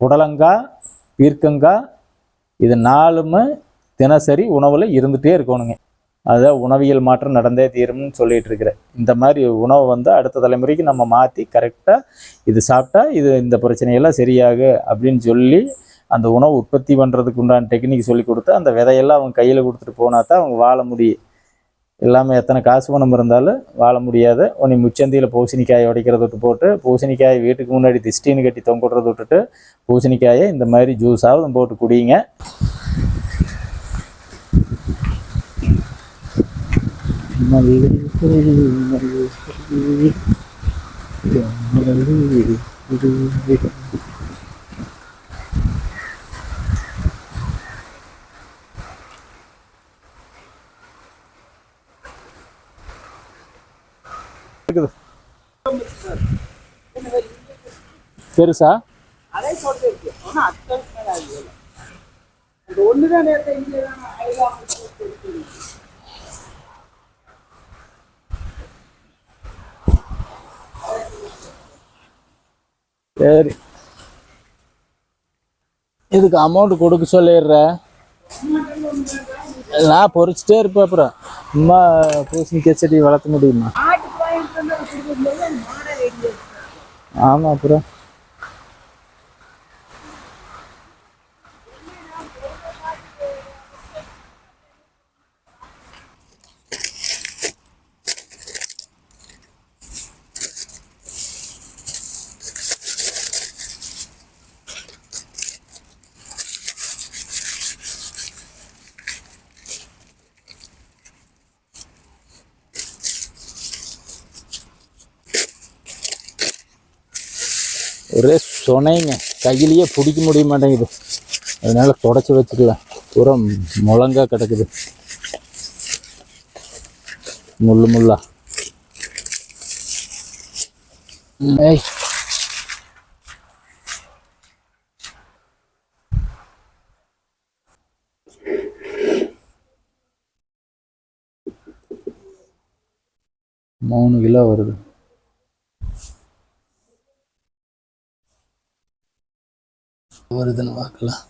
புடலங்காய் பீர்க்கங்காய் இது நாலுமே தினசரி உணவில் இருந்துகிட்டே இருக்கணுங்க. அதுதான் உணவியல் மாற்றம் நடந்தே தீரும்னு சொல்லிட்டு இருக்கிறேன் இந்த மாதிரி உணவை வந்து அடுத்த தலைமுறைக்கு நம்ம மாற்றி கரெக்டாக இது சாப்பிட்டா இது இந்த பிரச்சனையெல்லாம் சரியாகு அப்படின்னு சொல்லி அந்த உணவு உற்பத்தி பண்ணுறதுக்கு உண்டான டெக்னிக் சொல்லி கொடுத்து அந்த விதையெல்லாம் அவங்க கையில் கொடுத்துட்டு போனா தான் அவங்க வாழ முடியும். எல்லாமே எத்தனை காசு பணம் இருந்தாலும் வாழ முடியாது. உன்னை முச்சந்தியில் பூசணிக்காயை உடைக்கிறத விட்டு போட்டு பூசணிக்காயை வீட்டுக்கு முன்னாடி திஷ்டின்னு கட்டி தொங்குடுறத விட்டுட்டு பூசணிக்காயை இந்த மாதிரி ஜூஸாவது போட்டு குடிங்க பெருசா அதே சொல்லிட்டு இருக்கு ஆனா அத்தனை மேல ஆகுது அந்த ஒண்ணுதான் நேரத்தை இங்கே தான் அழகாக இருக்கு சரி. இதுக்கு அமௌண்ட் கொடுக்க சொல்லிடுற? நான் பொறிச்சிட்டே இருப்பேன் அப்புறம். சும்மா பூசணிக்காய் செடி வளர்த்த முடியுமா? ஆட்டுக்கு வாங்கிட்டு ஒரே சொனைங்க. கையிலேயே பிடிக்க முடிய மாட்டேங்குது. அதனால தொடச்சி வச்சுக்கலாம். பூரா முழங்கா கிடக்குது. முள்ளு முள்ளா. ஏய். மூணு கிலோ வருது. வருதுன்னு பார்க்கலாம்.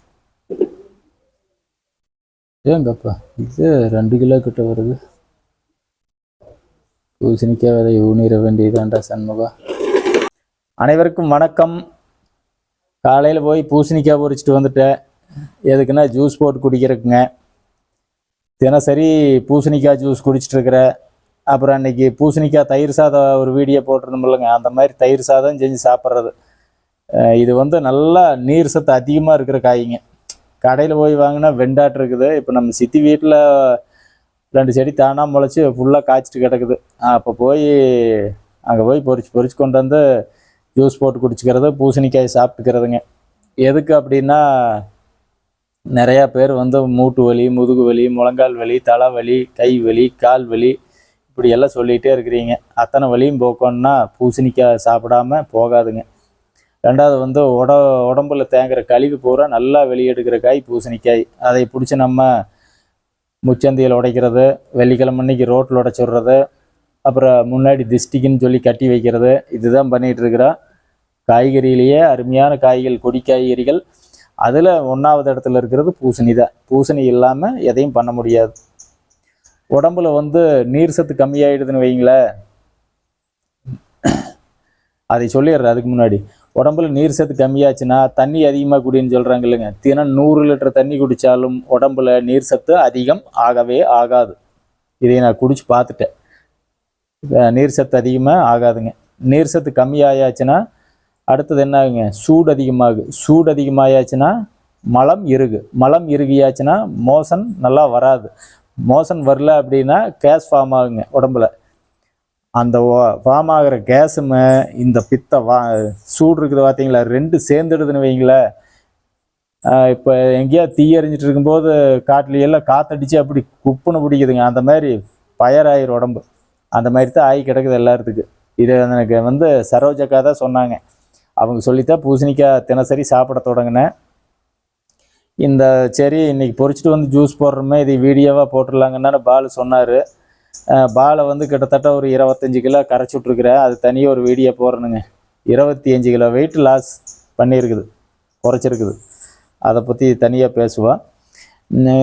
ஏங்கப்பா இது ரெண்டு கிலோ கிட்ட வருது. பூசணிக்காய் விதை ஊனிற வேண்டியதாண்டா சண்முகா. அனைவருக்கும் வணக்கம். காலையில் போய் பூசணிக்காய் பொரிச்சிட்டு வந்துட்டேன். எதுக்குன்னா ஜூஸ் போட்டு குடிக்கிறதுக்குங்க தினசரி பூசணிக்காய் ஜூஸ் குடிச்சிட்டு இருக்கிறேன். அப்புறம் அன்னைக்கு பூசணிக்காய் தயிர் சாதம் ஒரு வீடியோ போட்டிருந்தோம்லங்க அந்த மாதிரி தயிர் சாதம் செஞ்சு சாப்பிட்றது. இது வந்து நல்லா நீர் சத்து அதிகமாக இருக்கிற காய்ங்க. கடையில் போய் வாங்கினா வெண்டாட்டு இருக்குது. இப்போ நம்ம சித்தி வீட்டில் ரெண்டு செடி தானாக முளைச்சி ஃபுல்லாக காய்ச்சிட்டு கிடக்குது. அப்போ போய் அங்கே போய் பொறிச்சு பொறிச்சு கொண்டு வந்து ஜூஸ் போட்டு குடிச்சிக்கிறது பூசணிக்காய் சாப்பிட்டுக்கிறதுங்க. எதுக்கு அப்படின்னா நிறையா பேர் வந்து மூட்டு வலி முதுகு வலி முழங்கால் வலி தலைவலி கை வலி கால் வலி இப்படி எல்லாம் சொல்லிகிட்டே இருக்கிறீங்க. அத்தனை வலியும் போக்கணும்னா பூசணிக்காய் சாப்பிடாம போகாதுங்க. ரெண்டாவது வந்து உட உடம்புல தேங்குற கழிவு பூரா நல்லா வெளியெடுக்கிற காய் பூசணிக்காய். அதை பிடிச்சி நம்ம முச்சந்தியில் உடைக்கிறது வெள்ளிக்கிழமை அன்னைக்கு ரோட்டில் உடைச்சிடுறது அப்புறம் முன்னாடி திஷ்டிக்குன்னு சொல்லி கட்டி வைக்கிறது இதுதான் பண்ணிகிட்டு இருக்கிறோம் காய்கறியிலேயே அருமையான காய்கள் கொடி காய்கறிகள். அதில் ஒன்றாவது இடத்துல இருக்கிறது பூசணி தான். பூசணி இல்லாமல் எதையும் பண்ண முடியாது. உடம்புல வந்து நீர் சத்து கம்மியாயிடுதுன்னு வைங்களேன். அதை சொல்லிடுறேன் அதுக்கு முன்னாடி. உடம்புல நீர் சத்து கம்மியாச்சுன்னா தண்ணி அதிகமாக குடின்னு சொல்கிறாங்க இல்லைங்க. தினம் நூறு லிட்டர் தண்ணி குடித்தாலும் உடம்புல நீர் சத்து அதிகம் ஆகவே ஆகாது. இதை நான் குடித்து பார்த்துட்டேன். நீர் சத்து அதிகமாக ஆகாதுங்க. நீர் சத்து கம்மியாயாச்சுன்னா அடுத்தது என்ன ஆகுங்க சூடு அதிகமாகு. சூடு அதிகமாயாச்சுன்னா மலம் இறுகு. மலம் இறுகியாச்சுன்னா மோசன் நல்லா வராது. மோசன் வரல அப்படின்னா கேஸ் ஃபார்ம் ஆகுங்க உடம்புல. அந்த ஃபார்ம் ஆகிற கேஸுமே இந்த பித்த வா சூடு இருக்குது பார்த்தீங்களா ரெண்டு சேர்ந்துடுதுன்னு வைங்களேன் இப்போ எங்கேயா தீ எறிஞ்சிட்டு இருக்கும்போது காட்டிலையெல்லாம் காத்தடிச்சு அப்படி குப்புன்னு பிடிக்குதுங்க. அந்த மாதிரி பயராயிரும் உடம்பு. அந்த மாதிரி தான் ஆகி கிடக்குது எல்லாத்துக்கு. இது எனக்கு வந்து சரோஜக்கா தான் சொன்னாங்க. அவங்க சொல்லித்தான் பூசணிக்காய் தினசரி சாப்பிட தொடங்கினேன். இந்த சரி இன்னைக்கு பொரிச்சிட்டு வந்து ஜூஸ் போடுறோமே இது வீடியோவாக போட்டுடலாங்கன்னு பாலு சொன்னார். பாலை வந்து கிட்டத்தட்ட ஒரு இருபத்தஞ்சி கிலோ கரைச்சி விட்ருக்குறேன் அது தனியாக ஒரு வீடியோ போடுறேனுங்க. இருபத்தி அஞ்சு கிலோ வெயிட் லாஸ் பண்ணியிருக்குது. குறைச்சிருக்குது. அதை பற்றி தனியாக பேசுவோம்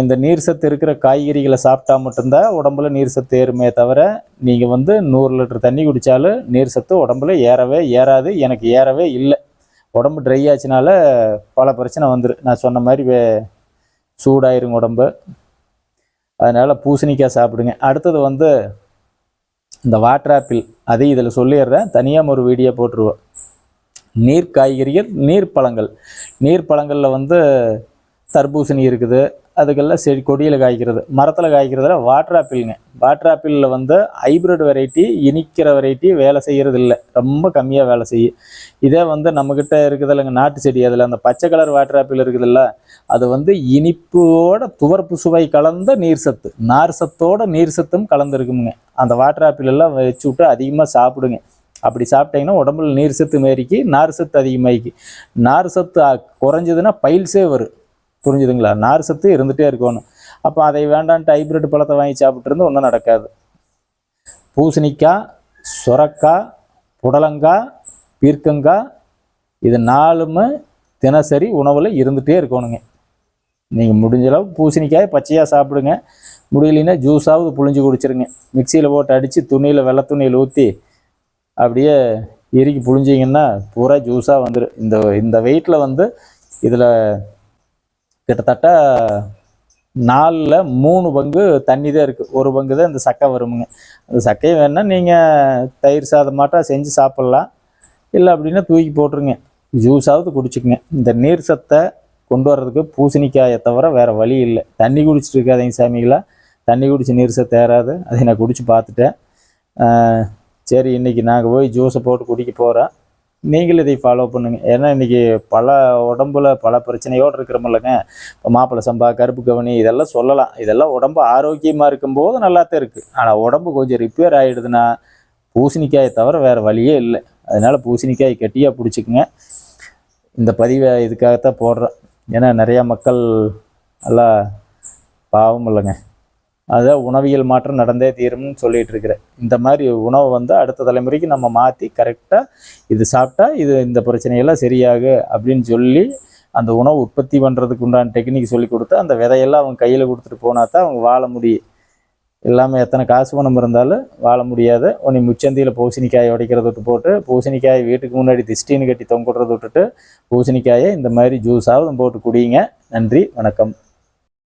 இந்த நீர் சத்து இருக்கிற காய்கறிகளை சாப்பிட்டா மட்டும்தான் உடம்புல நீர் சத்து ஏறுமே தவிர நீங்கள் வந்து நூறு லிட்டர் தண்ணி குடித்தாலும் நீர் சத்து உடம்புல ஏறவே ஏறாது எனக்கு ஏறவே இல்லை. உடம்பு ட்ரை ஆச்சுனால பல பிரச்சனை வந்துடும் நான் சொன்ன மாதிரி வே சூடாயிருங்க உடம்பு. அதனால் பூசணிக்காய் சாப்பிடுங்க. அடுத்தது வந்து இந்த வாட்டர் ஆப்பிள் அதையும் இதில் சொல்லிடுறேன். தனியாக ஒரு வீடியோ போட்டுருவோம். நீர் காய்கறிகள் நீர் பழங்கள். நீர் பழங்களில் வந்து தர்பூசணி இருக்குது. அதுக்கெல்லாம் செடி கொடியில் காய்க்கிறது. மரத்தில் காய்க்கிறதுல வாட்டர் ஆப்பிள்ங்க வாட்டர் ஆப்பிளில் வந்து ஹைப்ரிட் வெரைட்டி இனிக்கிற வெரைட்டி வேலை செய்கிறது இல்லை ரொம்ப கம்மியாக வேலை செய்யும் இதே வந்து நம்மக்கிட்ட இருக்குதுல்லங்க நாட்டு செடி. அதில் அந்த பச்சை கலர் வாட்டர் ஆப்பிள் இருக்குதுல்ல அது வந்து இனிப்போட துவர்ப்பு சுவை கலந்த நீர் சத்து. நார் சத்தோட நீர் சத்தும் கலந்துருக்குமுங்க. அந்த வாட்டர் ஆப்பிள் எல்லாம் வச்சு விட்டு அதிகமாக சாப்பிடுங்க. அப்படி சாப்பிட்டீங்கன்னா உடம்புல நீர் சத்து மாரிக்கு நார் சத்து அதிகமாகிக்கு நார் சத்து குறைஞ்சதுன்னா பைல்ஸே வரும். புரிஞ்சுதுங்களா? நார் சத்து இருந்துகிட்டே இருக்கணும். அப்போ அதை வேண்டான்ட்டு ஹைப்ரிட் பழத்தை வாங்கி சாப்பிட்ருந்து ஒன்றும் நடக்காது. பூசணிக்காய் சுரக்காய் புடலங்காய் பீர்க்கங்காய் இது நாலுமே தினசரி உணவில் இருந்துகிட்டே இருக்கணுங்க. நீங்கள் முடிஞ்ச அளவு பூசணிக்காய் பச்சையாக சாப்பிடுங்க. முடியலைன்னா ஜூஸாவது புழிஞ்சு குடிச்சிருங்க. மிக்சியில் போட்டு அடித்து துணியில் வெள்ளை துணியில் ஊற்றி அப்படியே இறுக்கி புழிஞ்சிங்கன்னா பூரா ஜூஸாக வந்துடும் இந்த இந்த வெயிட்டில் வந்து இதில் கிட்டத்தட்ட நாலில் மூணு பங்கு தண்ணி தான் இருக்குது ஒரு பங்கு தான் இந்த சக்கை வருமுங்க. அந்த சக்கையை வேணால் நீங்கள் தயிர் சாதம் மாட்டா செஞ்சு சாப்பிட்லாம். இல்லை அப்படின்னா தூக்கி போட்டுருங்க. ஜூஸாவது குடிச்சுக்குங்க. இந்த நீர் சத்தை கொண்டு வர்றதுக்கு பூசணிக்காயை தவிர வேறு வழி இல்லை. தண்ணி குடிச்சிட்டு இருக்காதீங்க சாமிகளா. தண்ணி குடிச்சு நீர் சத்து ஏறாது. அதை நான் குடிச்சு பார்த்துட்டேன். சரி இன்னைக்கு நாங்கள் போய் ஜூஸை போட்டு குடிக்க போகிறோம் நீங்களும் இதை ஃபாலோ பண்ணுங்க. ஏன்னா இன்னைக்கு பல உடம்புல பல பிரச்சனையோடு இருக்கிறமில்லங்க இப்போ மாப்பிள்ளை சம்பா கருப்பு கவனி இதெல்லாம் சொல்லலாம். இதெல்லாம் உடம்பு ஆரோக்கியமாக இருக்கும்போது நல்லா தான் இருக்குது ஆனால் உடம்பு கொஞ்சம் ரிப்பேர் ஆகிடுதுன்னா பூசணிக்காயை தவிர வேறு வழியே இல்லை. அதனால் பூசணிக்காய் கெட்டியாக பிடிச்சிக்குங்க. இந்த பதிவை இதுக்காகத்தான் போடுறேன். ஏன்னா நிறையா மக்கள் நல்லா பாவம் இல்லைங்க. அதான் உணவியல் மாற்றம் நடந்தே தீரும்னு சொல்லிட்டு இருக்கிறேன். இந்த மாதிரி உணவை வந்து அடுத்த தலைமுறைக்கு நம்ம மாற்றி கரெக்டாக இது சாப்பிட்டா இது இந்த பிரச்சனையெல்லாம் சரியாகு அப்படின்னு சொல்லி அந்த உணவு உற்பத்தி பண்ணுறதுக்கு உண்டான டெக்னிக் சொல்லி கொடுத்து அந்த விதையெல்லாம் அவங்க கையில் கொடுத்துட்டு போனா தான் அவங்க வாழ முடியும். எல்லாமே எத்தனை காசு பணம் இருந்தாலும் வாழ முடியாது. உன்னை முச்சந்தியில் பூசணிக்காயை உடைக்கிறத விட்டு போட்டு பூசணிக்காய் வீட்டுக்கு முன்னாடி திஷ்டின்னு கட்டி தொங்குடுறத விட்டுட்டு பூசணிக்காயை இந்த மாதிரி ஜூஸாவது போட்டு குடிங்க. நன்றி வணக்கம்.